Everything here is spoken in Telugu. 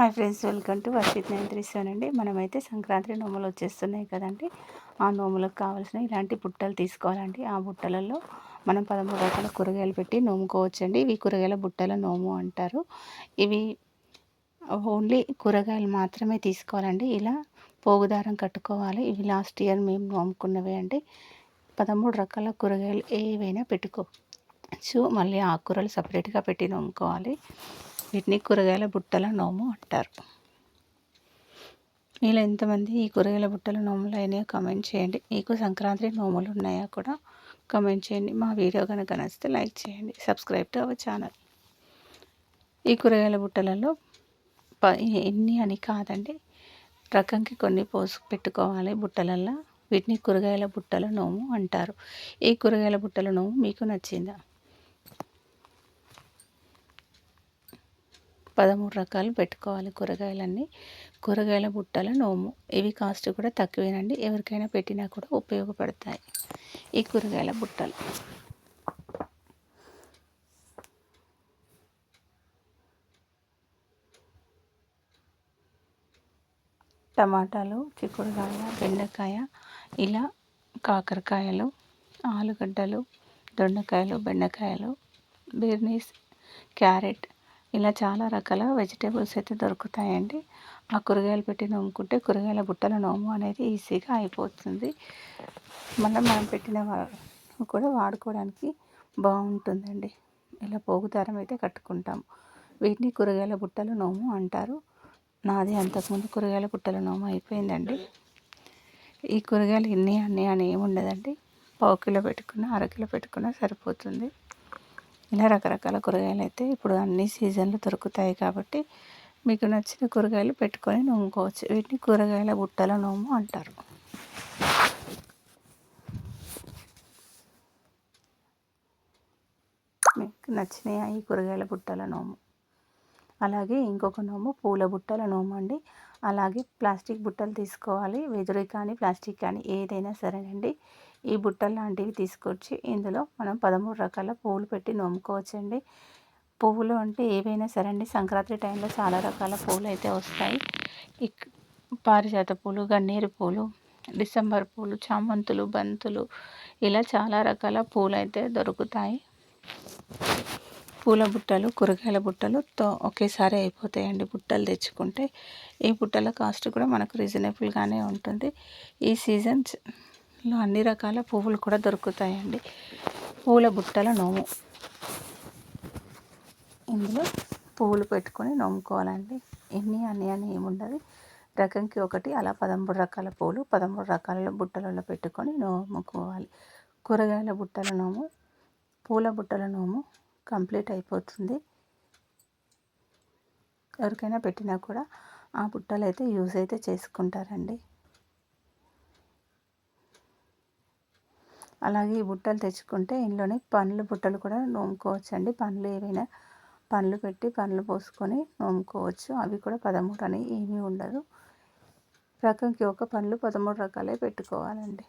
Hi friends welcome to Varshith nine three seven అండి. మనమైతే సంక్రాంతి నోములు వచ్చేస్తున్నాయి కదండి. ఆ నోములకు కావాల్సిన ఇలాంటి బుట్టలు తీసుకోవాలండి. ఆ బుట్టలలో మనం పదమూడు రకాల కూరగాయలు పెట్టి నోముకోవచ్చండి. ఇవి కూరగాయల బుట్టల నోము అంటారు. ఇవి ఓన్లీ కూరగాయలు మాత్రమే తీసుకోవాలండి. ఇలా పోగుదారం కట్టుకోవాలి. ఇవి లాస్ట్ ఇయర్ మేము నోముకున్నవే అండి. పదమూడు రకాల కూరగాయలు ఏవైనా పెట్టుకోవచ్చు మళ్ళీ ఆకుకూరలు సపరేట్గా పెట్టి నోముకోవాలి. వీటిని కూరగాయల బుట్టల నోము అంటారు. మీలో ఎంతమంది ఈ కూరగాయల బుట్టల నోములు అయినాయో కమెంట్ చేయండి. మీకు సంక్రాంతి నోములు ఉన్నాయా కూడా కమెంట్ చేయండి. మా వీడియో కనుక నచ్చితే లైక్ చేయండి. Subscribe to our channel. ఈ కూరగాయల బుట్టలలో ప ఎన్ని అని కాదండి. రకంకి కొన్ని పోసు పెట్టుకోవాలి బుట్టలల్లో. వీటిని కూరగాయల బుట్టల నోము అంటారు. ఈ కూరగాయల బుట్టల నోము మీకు నచ్చిందా? పదమూడు రకాలు పెట్టుకోవాలి కూరగాయలన్నీ. కూరగాయల బుట్టల నోము. ఇవి కాస్ట్ కూడా తక్కువేనండి. ఎవరికైనా పెట్టినా కూడా ఉపయోగపడతాయి ఈ కూరగాయల బుట్టలు. టమాటాలు చిక్కుడుకాయ బెండకాయ ఇలా కాకరకాయలు ఆలుగడ్డలు దొండకాయలు బెండకాయలు బీర్నీస్ క్యారెట్ ఇలా చాలా రకాల వెజిటేబుల్స్ అయితే దొరుకుతాయండి. ఆ కూరగాయలు పెట్టి నోముకుంటే కూరగాయల బుట్టల నోము అనేది ఈజీగా అయిపోతుంది. మళ్ళీ మనం పెట్టిన కూడా వాడుకోవడానికి బాగుంటుందండి. ఇలా పోగు దారం అయితే కట్టుకుంటాం. వీటిని కూరగాయల బుట్టల నోము అంటారు. నాది అంతకుముందు కూరగాయల బుట్టల నోము అయిపోయిందండి. ఈ కూరగాయలు ఇన్ని అన్నీ అని ఏమి ఉండదండి పావు కిలో పెట్టుకున్న అరకిలో పెట్టుకున్న సరిపోతుంది. ఇలా రకరకాల కూరగాయలు అయితే ఇప్పుడు అన్ని సీజన్లు దొరుకుతాయి కాబట్టి మీకు నచ్చిన కూరగాయలు పెట్టుకొని నూముకోవచ్చు వీటిని కూరగాయల బుట్టల నోము అంటారు. మీకు నచ్చినాయి ఈ కూరగాయల బుట్టల నోము అలాగే ఇంకొక నోము పూల బుట్టల నోము అండి. అలాగే ప్లాస్టిక్ బుట్టలు తీసుకోవాలి. వెదురు కానీ ప్లాస్టిక్ కానీ ఏదైనా సరేనండి. ఈ బుట్టలు లాంటివి తీసుకొచ్చి ఇందులో మనం పదమూడు రకాల పువ్వులు పెట్టి నోముకోవచ్చండి. పువ్వులు అంటే ఏవైనా సరే అండి సంక్రాంతి టైంలో చాలా రకాల పూలు అయితే వస్తాయి. ఇక్ పారిజాత పూలు గన్నేరు పూలు డిసెంబర్ పూలు చామంతులు బంతులు ఇలా చాలా రకాల పూలు అయితే దొరుకుతాయి. పూల బుట్టలు కూరగాయల బుట్టలు తో ఒకేసారి అయిపోతాయండి బుట్టలు తెచ్చుకుంటే. ఈ బుట్టల కాస్ట్ కూడా మనకు రీజనబుల్గానే ఉంటుంది. ఈ సీజన్స్ లో అన్ని రకాల పువ్వులు కూడా దొరుకుతాయండి. పూల బుట్టల నోము ఇందులో పువ్వులు పెట్టుకొని నోముకోవాలండి ఎన్ని అన్ని అని ఏముండదు. రకంకి ఒకటి అలా పదమూడు రకాల పూలు పదమూడు రకాల బుట్టలలో పెట్టుకొని నోముకోవాలి కూరగాయల బుట్టల నోము పూల బుట్టల నోము కంప్లీట్ అయిపోతుంది. ఎవరికైనా పెట్టినా కూడా ఆ బుట్టలు అయితే యూజ్ అయితే చేసుకుంటారండి. అలాగే ఈ బుట్టలు తెచ్చుకుంటే ఇంట్లోనే పండ్లు బుట్టలు కూడా నోముకోవచ్చండి. పండ్లు ఏవైనా పండ్లు పెట్టి పండ్లు పోసుకొని నోముకోవచ్చు. అవి కూడా పదమూడు అని ఏమీ ఉండదు. రకంకి ఒక పండ్లు పదమూడు రకాలే పెట్టుకోవాలండి.